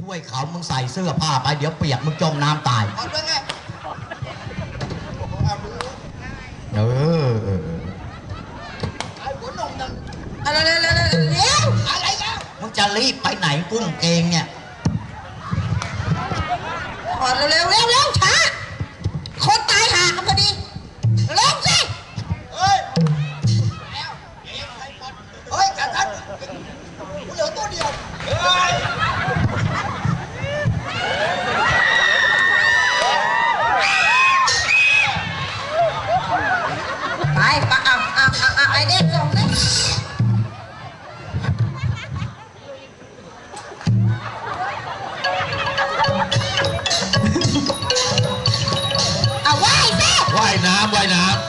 ช่วยเขามึงใส่เสื้อผ้าไปเดี๋ยวเปียกมึงจมน้ำตายเอาด้วยไงเออเออไอ้หัวนมนั่นเอาเร็วเร็วเร็วเร็วเร็วอะไรกันมึงจะรีบไปไหนกุ้งเกงเนี่ยถอดเร็วเร็วเร็วเร็วช้าายน้ำว่ายน้ำ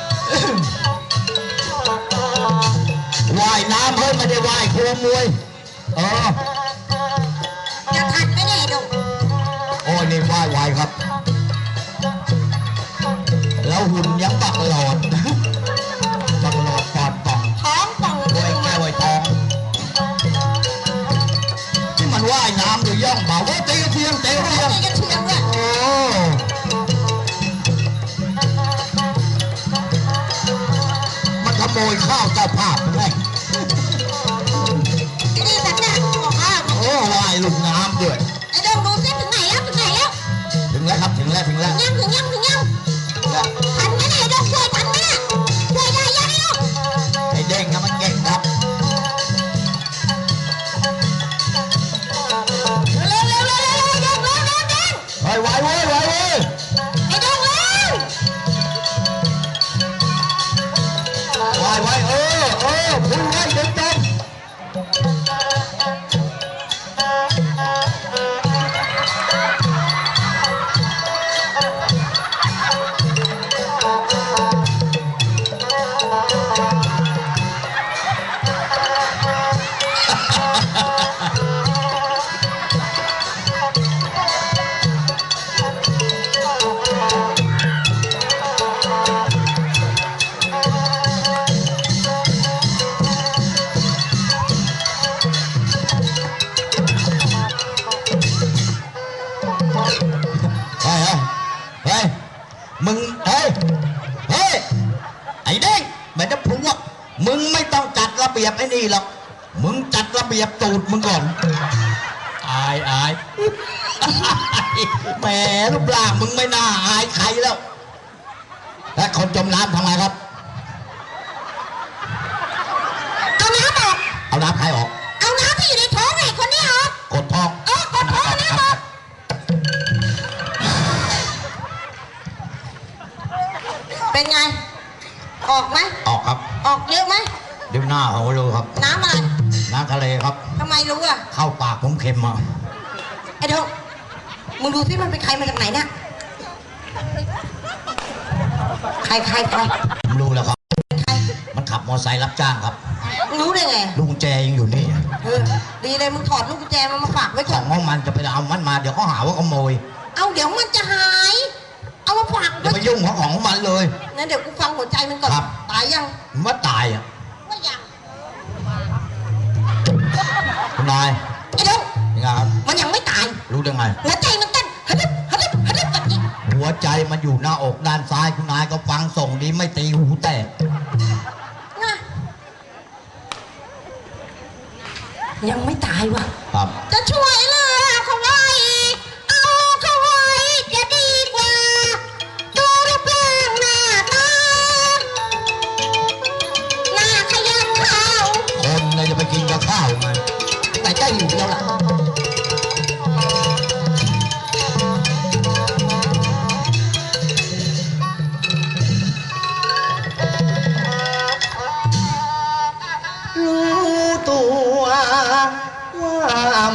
ว่ายน้ำเฮ้ยไม่ได้ว่ายครูมวยเออจะทันไหมเนี่ยไอ้ดุโอ้ยนี่ว่ายไวครับ แล้วหุ่นยังปักหลอดปักหลอดปอดป่องท้องป่องโวยแก้วไอ้ทองที่มันว่ายน้ำอยู่ย่องเบาว่าตี ต้องจัดระเบียบไอ้นี่หรอกมึงจัดระเบียบตูดมึงก่อน อายอายแหมรูปร่างมึงไม่น่าอายใครแล้ว แล้วคนจมน้ำทำไงครับ หน้าเขารู้ครับ น้ำอะไรน้ำทะเลครับทำไมรู้อะ เข้าปากผมเค็มอะไอ้เด็กมึงดูที่มันเป็นใครมาจากไหนเนี่ยใครใครใครผมรู้แล้วครับใครมันขับมอเตอร์ไซค์รับจ้างครับมึงรู้ได้ไงลูกกุญแจยังอยู่นี่เออดีเลยมึงถอดลูกกุญแจมันมาฝากไว้ขก่ออนงของมันจะไปเอามันมาเดี๋ยวเขาหาว่าขโมยเอาเดี๋ยวมันจะหาย เอามาฝากอย่าไว้ไปยุ่งของของของมันเลย งั้นเดี๋ยวกูฟังหัวใจมันก่อน ครับ ตายยังมันว่าตายอะ รู้ได้ไง หัวใจมันเต้นฮัดบฮัดบฮัดบแบบนี้หัวใจมันอยู่หน้าอกด้านซ้ายคุณนายก็ฟังส่งดีไม่ตีหูแตกนะยังไม่ตายว่ะครับจะช่วย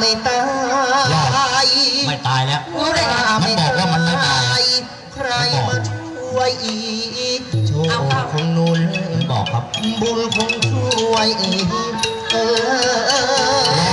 ไม่ตายไม่ตายแล้วรู้ได้ไงมันบอกว่ามันไม่ตาย ใครมาช่วยอีกโชคเอาเอาของหนุนมันบอกครับ บุญคงช่วยอีกเอรอ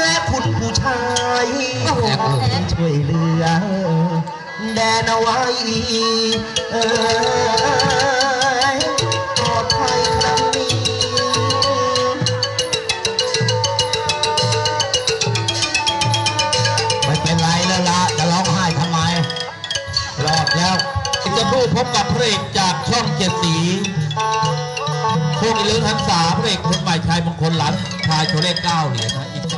และคุณผู้ชายช่วยเหลือ แดนเอาไว้เออปลอดภัยครั้งนี้ไม่เป็นไรแล้วละจะร้องไห้ทำไม รอดแล้วอีกสักครู่พบกับพระเอกจากช่องเจ็ดสี พวกอีเลือหันษาพระเอกคนใหม่ชายมงคลหลานชายโชเล่เก้าเหรียญนะอีก